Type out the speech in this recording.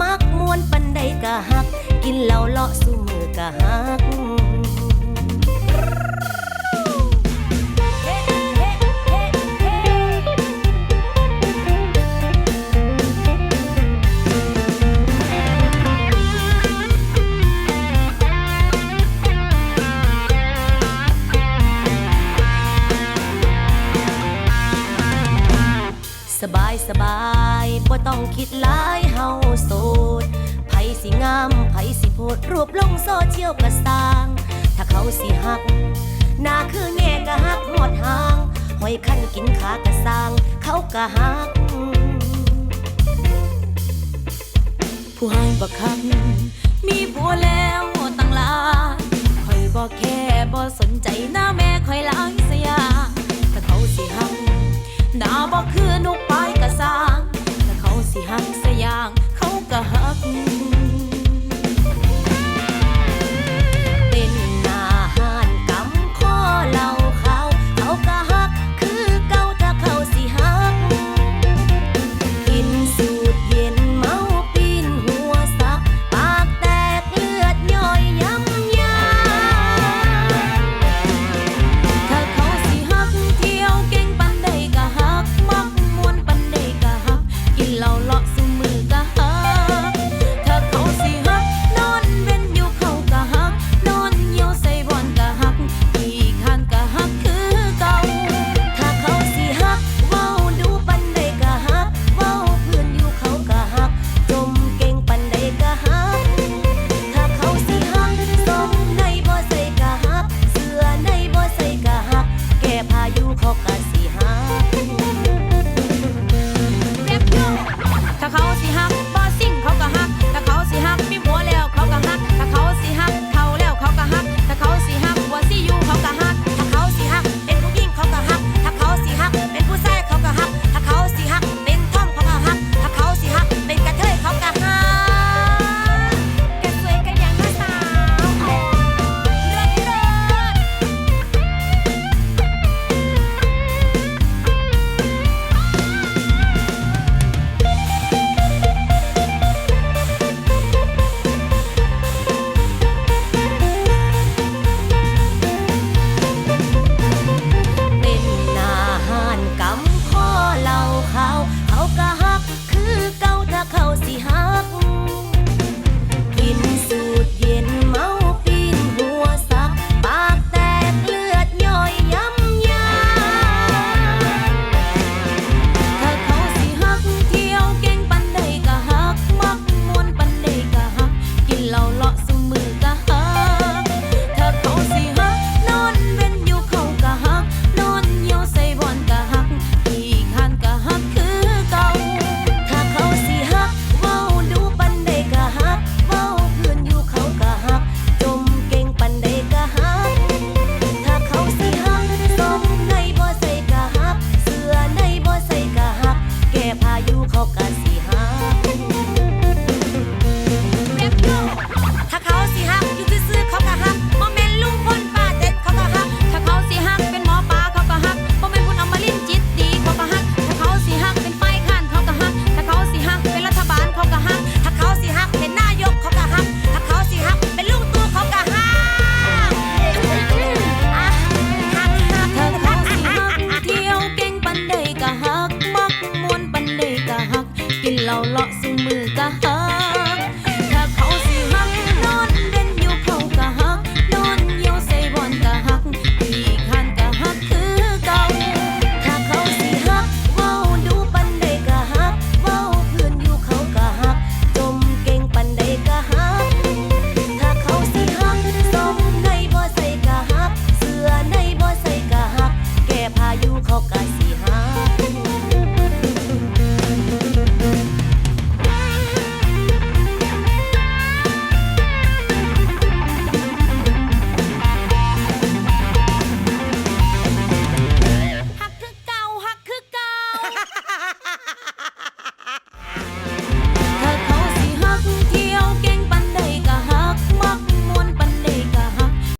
มักมวนปันใดกะหัก กินเหล้าเลาะสู่มือกะหักสบายสบาย บ่ต้องคิดหลายเฮาโสดไผสิงามไผสิโพดรูปลงโซเชียลก็สร้าง ถ้าเขาสิหักหน้าคือแง่ก็หักหอดหางหอยคันกินขากระสร้าง เขาก็หัก ผู้ให้บักคักมีผัวแล้วตั้งหลายคอยบอกแค่บ่สนใจหน้าแม่คอยหลายสยาถ้าเขาสิหักหน้าบ่คือนุกปลายกระสร้าง สิหักสยาง hojas